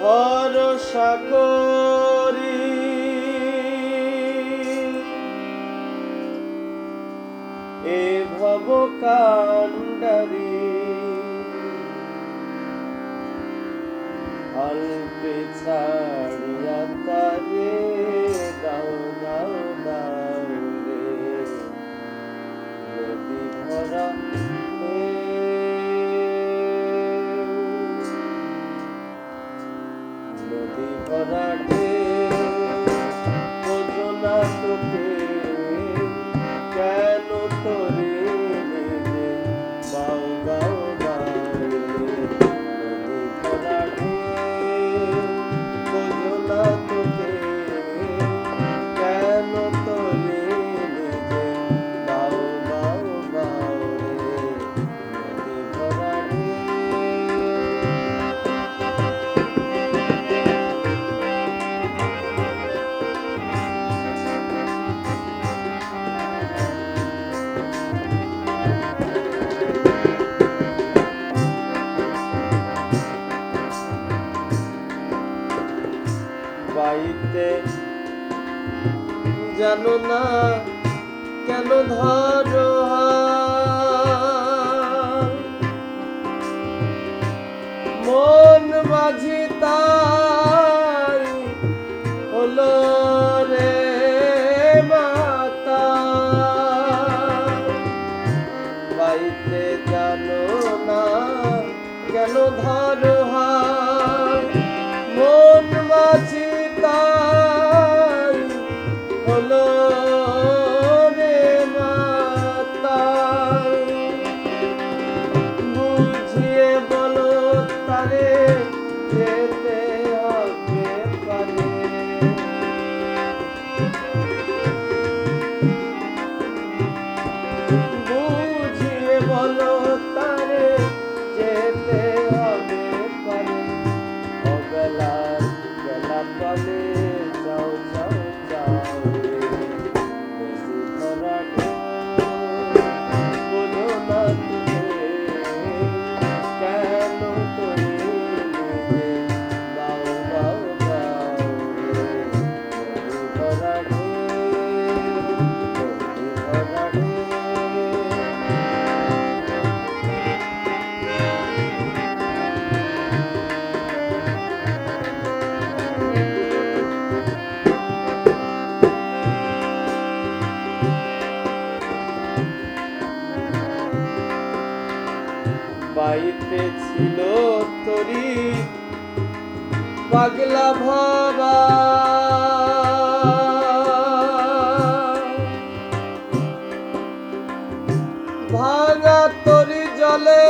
ভরসা করি। এ ভব কাণ্ডারি অল্পে ছাড়িয়া তারি Happy birthday. পাইতে জানো না কেন ধরো মন মাঝি তাই হলো রে মাতা। বাইতে জানো না কেন ধরো পাইতে ছিল তরি। পাগলা ভাবা। ভাঙা তরি জলে